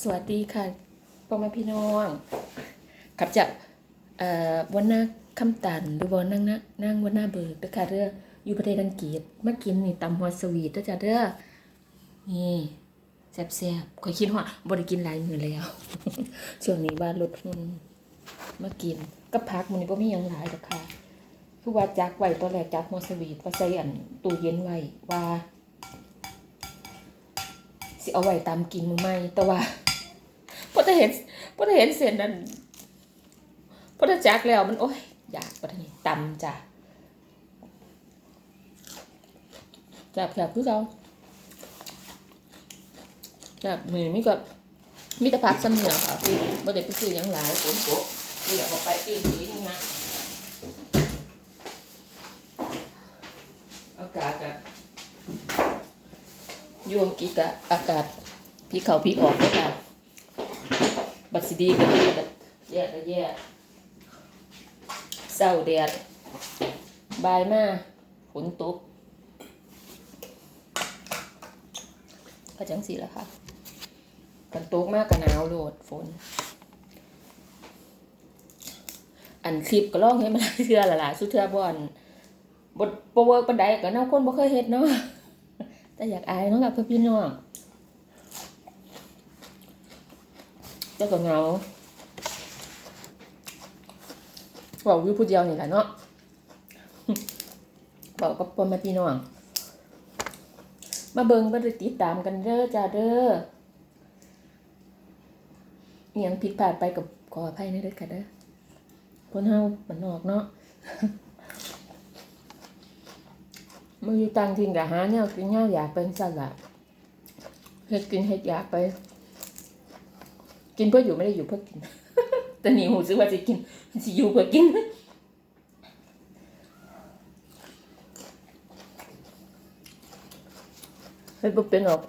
สวัสดีค่ะพ่อแม่พี่น้องขับจากเอ่อวันหน้าคำตันหรือว่านั่งนะนั่งวันหน้าเบิกเด้อค่ะเด้ออยู่ประเทศอังกฤษมากินนี่ตำหัวสวีทเด้อจ้ะเด้อนี่แซ่บๆข่อยคิดว่าบ่ได้กินหลายมือแล้ว ช่วงนี้ว่าลดหุ่นมากินกับพักมื้อนี้บ่มียังหลายดอกค่ะคือว่าจักไว้ตอนแรกจักหัวสวีทว่าใส่อันตู้เย็นไว้ว่า สิเอาไว้ตามกินมือไม่แต่ว่าพอจะเห็นพอจะเห็นเส้นนั้นพอจะจักแล้วมันโอ้ยอยากปะนี่ตำจ้ะจับจับคือเราจับมือมีกับมีต่พักซ้ำเหนียค่ะพี่บ่ได้ไปซื้อยังหลายฝนตกนี่แหละบอกไปเองนี่นะอากาศอะ ยวงกีกะอากาศพี่เขาพี่ออกเลยค่ะบัดสิดีก็ดีบัดแย่ก็แย่เศร้าแดดบายมาฝนตกก็จังสิละค่ะกันตกมากกับหนาวโหลดฝน อันคลิปก็ล่องให้มันเทื่อละล่ะสุดเทือบอนบทโปรเวิร์กปันใดก็น้าคนบ่เคยเฮ็ดเนาะ แต่อยากอายเนาะกับพี่น้องเจ้าก็เงาบอกอยู่ผู้เดียวนี่แหละเนาะบอกกับพ่อแม่พี่น้อง มาเบิ่งมาติดตามกันเด้อจ้าเด้อเอียงผิดพลาดไปกับขออภัยนะเด้อค่ะเด้อคนเฮามันนอกเนาะ มืออยู่ตังทิ้งกะหาแนวกินแนวอยากเป็นสั่นละเฮ็ดกินเฮ็ดอยากไป กินเพื่ออยู่ไม่ได้อยู่เพื่อกิน แต่หนีหูซื้อว่าจะกินสิอยู่เพื่อกินเฮ็ดบ่เป็นหรอก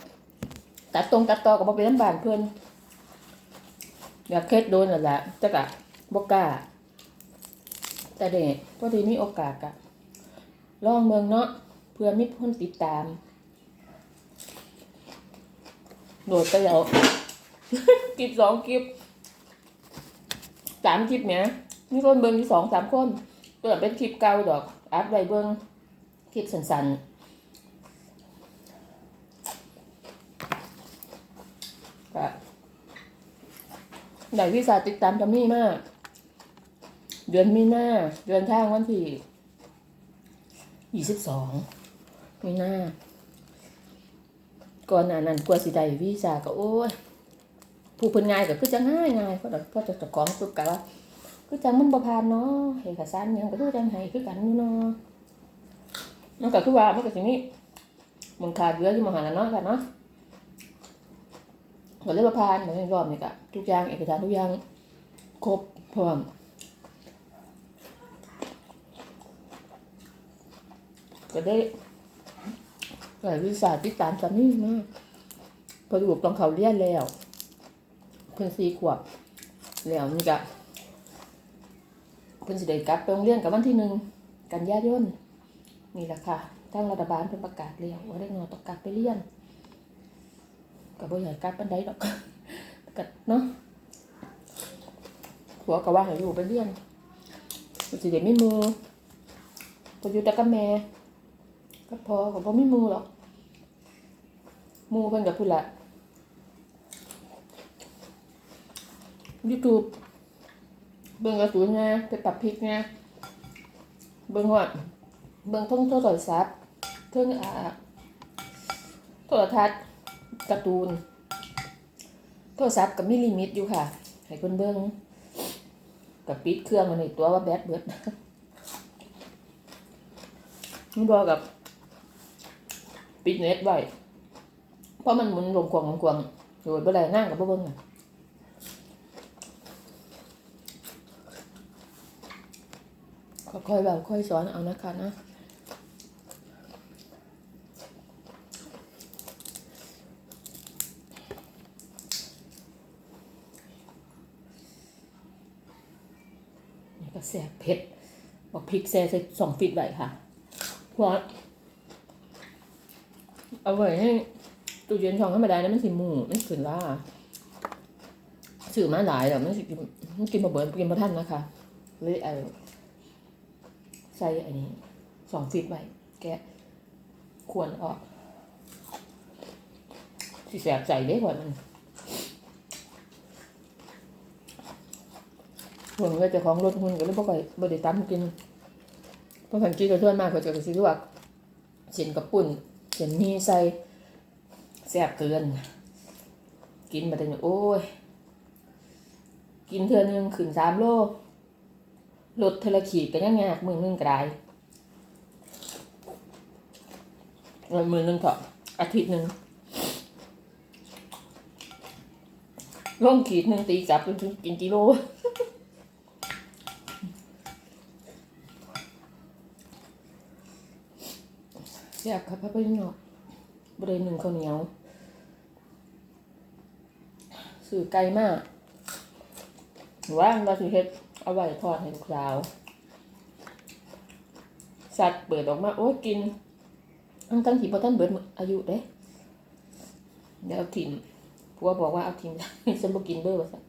ตัดตรงตัดต่อก็บ่เป็นลำบากเพิ่อนอยากเฮ็ดโดนนั่นแหละแต่กะบ่กล้าแต่เด็กพอดีมีโอกาสกะลองเมืองเนาะ เพื่อมีคนติดตาม โดดไปแล้วคลิปสองคลิปสามคลิปเนี่ยมีคนเบิ่งสองสามคนตัวเป็นคลิปเก่าดอกอัพไว้เบิ่งคลิปสั้นๆก็ได้วิสาติดตามจะมีมาก เดือนมีนาเดือนทางวันที่ยี่สิบสอง ไมีนาก่อนหน้านั้นกว่าสิได้วีซ่าก็โอ้ยผู้เพิ่นง่ายก็คือจะง่ายง่ายเพราะเดี๋ยวเพราะจะจะของสุดกะว่าคือจังมันบ่ผ่านเนาะเอกสารยังก็คือจังให้คือกันอยู่เนาะมันก็คือว่ามันก็สิมีมันขาดเหลือที่มหาลัยเนาะกันเนาะก็เลยบ่ผ่านในรอบนี้ก็ทุกอย่างเอกสารทุกอย่างครบพร้อมก็ได้ หลายวิสาติดตามจำนี่มากพอดูกต้องเขาเรียนแล้ว เพิ่นสี่ขวบแล้วนี่ก็เพิ่นสิได้กลับไปโรงเรียนกับวันที่หนึ่งกันยายนนี่แหละค่ะทางรัฐบาลเพิ่นประกาศแล้วว่าได้งอต้องกลับไปเรียนก็บ่อยากกลับปานใดดอกก็เนาะผัวก็ว่าให้ลูกไปเรียนสิได้มีมือพออยู่แต่กับแม่ ก็พอของพ่อไม่มูหรอกมูเพิ่นกับพุ่นละยูทูบเบิ่งกระสุนไงไปปรับพริกไงเบิ่งหอดเบิ่งท่องโทรศัพท์เท่งอ่าโทรทัศน์การ์ตูน โทรศัพท์กับมีลิมิตอยู่ค่ะให้เพิ่นเบิ่งกับปิดเครื่องมันในตัวว่าแบตเบิดนี่บอกกับ ปิดเน็ตไว้เพราะมันหมุนลงควงลงควงโดยบ่ได้นั่งกับเบิ่งน่ะค่อยๆแบบค่อยสอนเอานะคะนะก็แสบเผ็ดบอกพริกแซ่ใส่สองฟิตไว้ค่ะเพราะ เอาไว้ให้ตู้เย็นช่องธรรมดาเนะมันสิหมูมันขึ้นว่าซื้อมาหลายแล้วมันสิกินมันกินมาเบิดกินมาท่านนะคะเลยเอาใส่อันนี้สองฟิตไว้แกะควรออกสิแสบใจได้กว่ามันห่วงว่าเจะของรถหุ่นก็เลยบ่ค่อยบ่ได้ตามกินเพราะผันกินกับเพื่อนมากเขาจะก็สิลวกเส้นกับปุ่น เส้นมีใส่แซ่บเกิน กินมาแต่นโอ้ย กินเทือนึงขึ้นสามโลลดเทอละขีดก็ยังยากมือนึงก็ได้เออมือนึงเถอะอาทิตย์หนึ่งลงขีดหนึ่งตีกลับจนถึงกินกิโล อยากขับพระไปเนาะบริเวณหนึ่งข้าวเหนียวสื่อไกลมากว่างเราสิเฮ็ดเอาไว้ทอดให้ลูกสาว สัตว์เปิดออกมา โอ้ยกินทั้งทั้งที่พอท่านเบิดอายุเด้เดี๋ยวเอาถิ่มผัวบอกว่าเอาถิ่มฉันบ่กินเด้อว่าสัตว์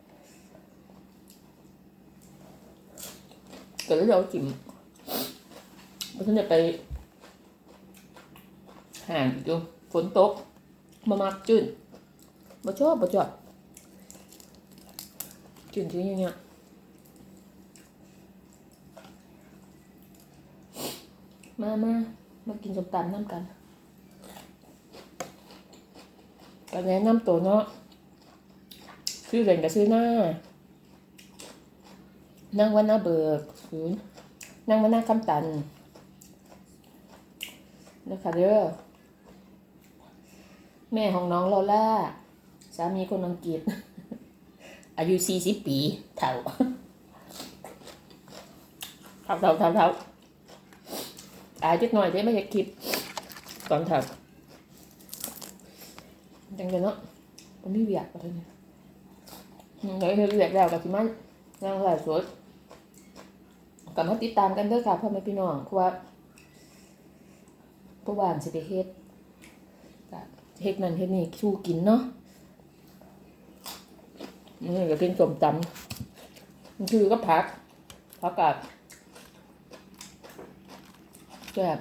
ก็เลยเอาถิ่มเพราะฉันจะไป ห่างอยู่ฝนตกมามักจืดบ่ชอบบ่ชอบจืดๆอย่างเงี้ยมามามากินสมตำน้ำกันก็แนะนำตัวเนาะชื่อเล่นกับชื่อหน้า นั่งวันหน้าเบิกศูนย์นั่งวันหน้าคำตันนะคะเด้อ แม่ของน้องโลล่า สามีคนอังกฤษ อายุสี่สิบปีเท่าเท่าเท่าเท่าเท่าอายจักหน่อยได้ไม่อยากคลิปตอนเท่าจังเลยเนาะมันไม่เวียดกอะไรเนี่ยเดี๋ยวเรียกแล้วกับที่มันนั่งไลฟ์สดกลับมาติดตามกันเด้อค่ะพ่อแม่พี่น้องเพราะว่าเพราะว่าสิได้เฮ็ด เฮ็ดนั่นเฮ็ดนี่สู้กินเนาะนี่ก็กินสมตำมันคือก็ผักผักกาดแบบ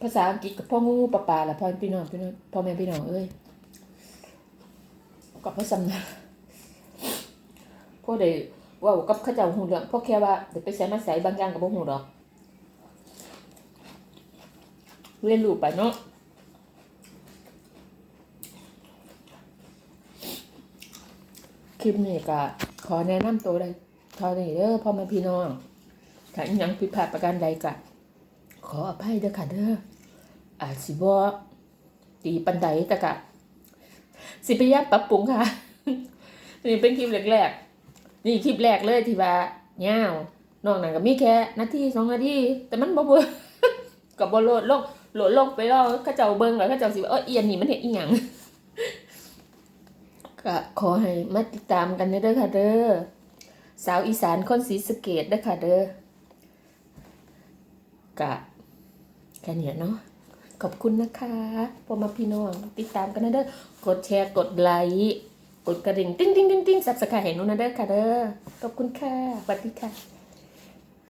ภาษาอังกฤษกับพ่องูปลาปลาละพ่อพี่น้องพี่น้องพ่อแม่พี่น้องเอ้ยกับพระสำนักพ่อได้ว่ากับข้าเจ้าหูเรื่องพ่อแค่ว่าเดี๋ยวไปใส่มาใส่บางอย่างกับพ่หูดอกเรียนรู้ไปเนาะ คลิปนี้ก็ขอแนะนำตัวเลยเท่านี้เด้อพ่อแม่พี่น้องถ้ายังผิดพลาดประการใดก็ขออภัยเด้อค่ะเด้ออาจสิบ่ตีปันใดแต่ก็สิพยายามปรับปรุงค่ะ นี่เป็นคลิปแรกๆนี่คลิปแรกเลยที่ว่าเงาวนอกนั้นก็มีแค่นาทีสองนาทีแต่มันบ่เบิ่งก็บ่โหลดลงโหลดลงไปรอเขาเจ้าเบิ่งแล้วเขาเจ้าสิเออเอียนนี่มันเฮ็ดอีหยัง ก็ขอให้มาติดตามกันเด้อค่ะเด้อสาวอีสานคนศรีสะเกดเด้อค่ะเด้อกะแค่เนี้ยเนาะขอบคุณนะคะพอมาพี่น้องติดตามกันนะเด้อกดแชร์กดไลค์กดกระดิ่ง ติ้งติ้งติ้งติ้งสับสกายเห็นนู้นนะเด้อค่ะเด้อขอบคุณค่ะสวัสดีค่ะ